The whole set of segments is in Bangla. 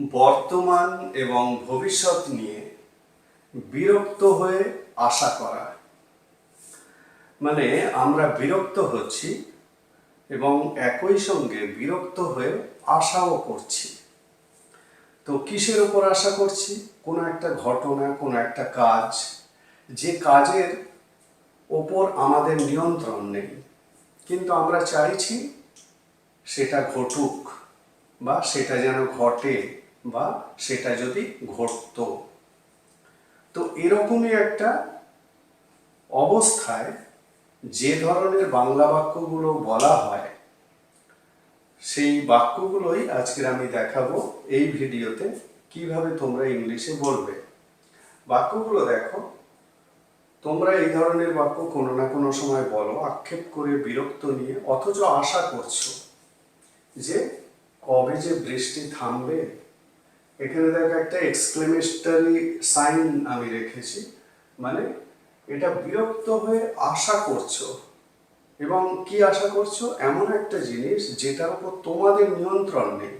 বর্তমান এবং ভবিষ্যৎ নিয়ে বিরক্ত হয়ে আশা করা। মানে আমরা বিরক্ত হচ্ছি এবং একই সঙ্গে বিরক্ত হয়ে আশাও করছি। তো কিসের ওপর আশা করছি? কোনো একটা ঘটনা, কোনো একটা কাজ, যে কাজের ওপর আমাদের নিয়ন্ত্রণ নেই। কিন্তু আমরা চাইছি সেটা ঘটুক বা সেটা যেন ঘটে। বা সেটা যদি ঘটতো। তো এরকমই একটা অবস্থায় যে ধরনের বাংলা বাক্যগুলো বলা হয়, সেই বাক্যগুলোই আজকের আমি দেখাবো এই ভিডিওতে কীভাবে তোমরা ইংলিশে বলবে। বাক্যগুলো দেখো, তোমরা এই ধরনের বাক্য কোনো না কোনো সময় বলো, আক্ষেপ করে, বিরক্ত নিয়ে, অথচ আশা করছ যে কবে যে বৃষ্টি থামবে এখানে দেখো একটা এক্সক্লেমেশনারি সাইন আমি রেখেছি। মানে এটা বিরক্ত হয়ে আশা করছ। এবং কি আশা করছ? এমন একটা জিনিস যেটার উপর তোমাদের নিয়ন্ত্রণ নেই।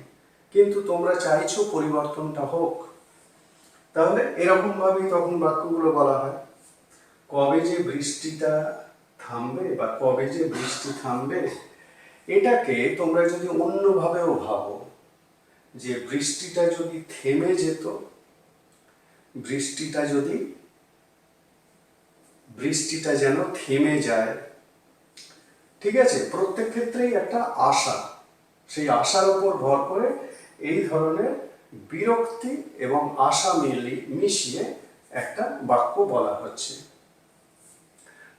কিন্তু তোমরা চাইছো পরিবর্তনটা হোক। তাহলে এরকম ভাবেই তখন বাক্যগুলো বলা হয়। কবে যে বৃষ্টিটা থামবে বা কবে যে বৃষ্টি থামবে, এটাকে তোমরা যদি অন্যভাবেও ভাবো যে বৃষ্টিটা যদি থেমে যেত, বৃষ্টিটা যদি, বৃষ্টিটা যেন থেমে যায়, ঠিক আছে? প্রত্যেক ক্ষেত্রেই একটা আশা। সেই আশার উপর ভর করে এই ধরনের বিরক্তি এবং আশা মিলি, মিশিয়ে একটা বাক্য বলা হচ্ছে।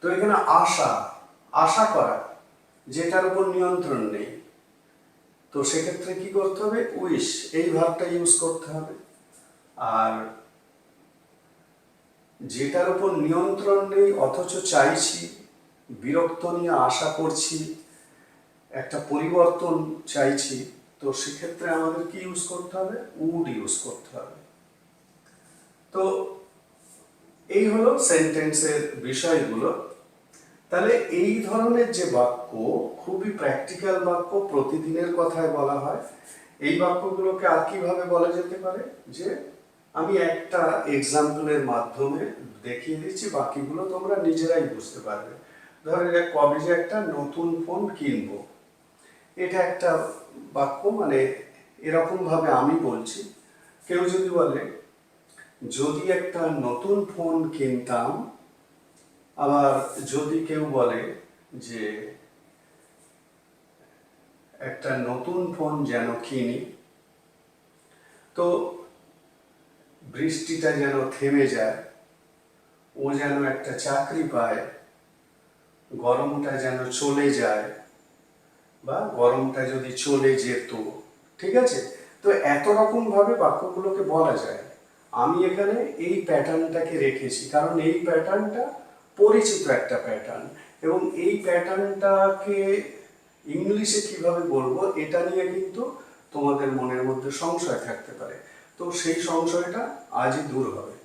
তো এখানে আশা আশা করা, যেটার উপর নিয়ন্ত্রণ নেই। তো সেক্ষেত্রে কি করতে হবে? উইশ এই ভাবটা ইউজ করতে হবে। আর যেটার উপর নিয়ন্ত্রণ নেই, অথচ চাইছি, বিরক্ত নিয়ে আশা করছি, একটা পরিবর্তন চাইছি, তো সেক্ষেত্রে আমাদের কি ইউজ করতে হবে? উড ইউজ করতে হবে। তো এই হলো সেন্টেন্সের বিষয়গুলো। তাহলে এই ধরনের যে বাক্য খুবই প্র্যাকটিক্যাল বাক্য প্রতিদিনের কথায় বলা হয়, এই বাক্যগুলোকে আর কীভাবে বলা যেতে পারে? যে আমি একটা এক্সাম্পলের মাধ্যমে দেখিয়ে দিচ্ছি বাকিগুলো তোমরা নিজেরাই বুঝতে পারবে। ধরো কবে যে একটা নতুন ফোন কিনবো। এটা একটা বাক্য মানে এরকম ভাবে আমি বলছি। কেউ যদি বলে, যদি একটা নতুন ফোন কিনতাম আবার যদি কেউ বলে যে একটা নতুন ফোন যেন কিনি, তো বৃষ্টিটা যেন থেমে যায়, ও যেন একটা চাকরি পায়, গরমটা যেন চলে যায় বা গরমটা যদি চলে যেত, ঠিক আছে? তো এত রকম ভাবে বাক্যগুলোকে বলা যায়। আমি এখানে এই প্যাটার্নটাকে রেখেছি, কারণ এই প্যাটার্নটা পরিচিত একটা প্যাটার্ন এবং এই প্যাটার্নটাকে ইংলিশে কীভাবে বলব, এটা নিয়ে কিন্তু তোমাদের মনের মধ্যে সংশয় থাকতে পারে। তো সেই সংশয়টা আজই দূর হবে।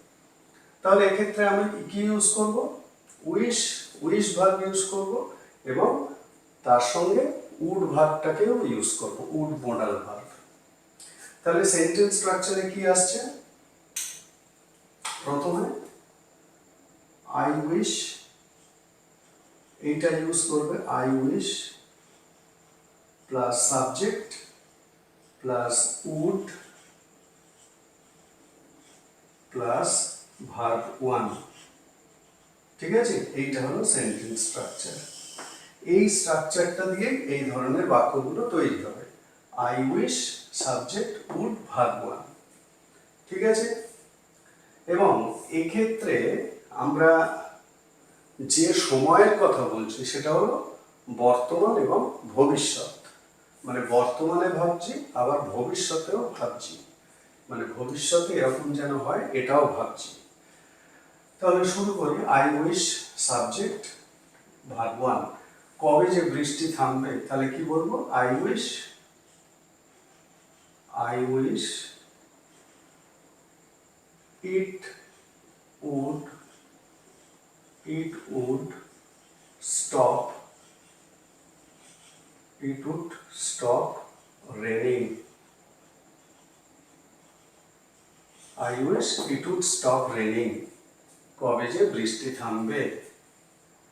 তাহলে এক্ষেত্রে আমি কি ইউজ করব? উইশ উইশ ভার্ব ইউজ করব এবং তার সঙ্গে উড ভার্বটাকেও ইউজ করব উড মডাল ভার্ব তাহলে সেন্টেন্স স্ট্রাকচারে কি আসছে? প্রথমে আই উইশ এইটা ইউজ করবে I wish plus subject plus would plus verb one ঠিক আছে? এইটা হলো সেন্টেন্স স্ট্রাকচার এই স্ট্রাকচারটা দিয়ে এই ধরনের বাক্যগুলো তৈরি হবে। I wish subject would verb one ঠিক আছে? এবং এক্ষেত্রে আমরা যে সময়ের কথা বলছি, সেটা হলো বর্তমান এবং ভবিষ্যৎ। মানে বর্তমানে ভাবছি, আবার ভবিষ্যতেও ভাবছি। মানে ভবিষ্যতে এরকম যেন হয়, এটাও ভাবছি। তাহলে শুরু করি। I wish subject verb one কবে যে বৃষ্টি থামবে, তাহলে কি বলব? I wish I wish it would it would stop, it would stop raining. I wish it would stop raining কবে যে বৃষ্টি থামবে?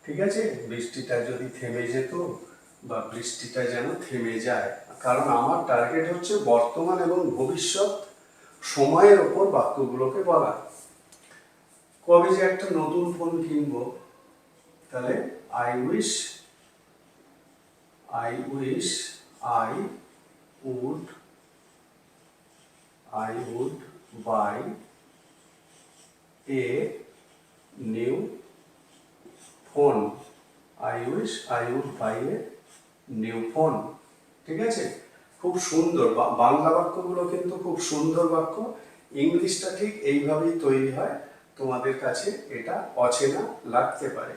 ঠিক আছে? বৃষ্টিটা যদি থেমে যেত বা বৃষ্টিটা যেন থেমে যায়, কারণ আমার টার্গেট হচ্ছে বর্তমান এবং ভবিষ্যৎ সময়ের ওপর বাক্যগুলোকে বলা। কবে যে একটা নতুন ফোন কিনবো, তাহলে I wish I wish I would I would buy a new phone I wish I would buy a new phone ঠিক আছে? খুব সুন্দর। বাংলা বাক্যগুলো কিন্তু খুব সুন্দর বাক্য। ইংলিশটা ঠিক এইভাবেই তৈরি হয়। তোমাদের কাছে এটা অচেনা লাগতে পারে।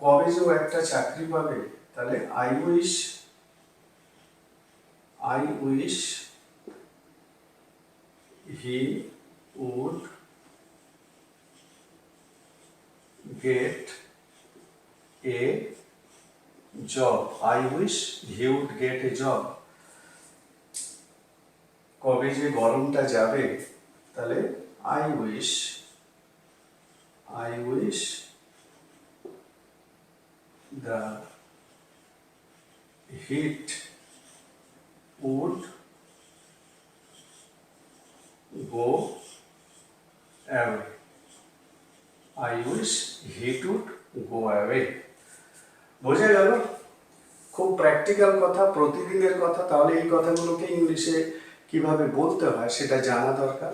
কবে যে ও একটা চাকরি পাবে, তাহলে I wish I wish he would get a job I wish he would get a job কবে যে গরমটা যাবে, তাহলে I wish I wish the heat would go away. I wish heat would go away. বোঝা গেল খুব প্র্যাকটিক্যাল কথা প্রতিদিনের কথা তাহলে এই কথাগুলোকে ইংলিশে কীভাবে বলতে হয় সেটা জানা দরকার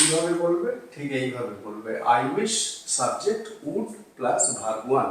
কীভাবে বলবে? ঠিক এইভাবে বলবে। I wish subject would plus ভাগ ওয়ান